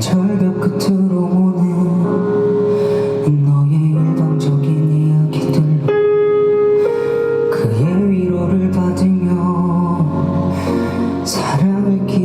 절벽 끝으로 오는 너의 일방적인 이야기들로 그의 위로를 받으며 사랑을 키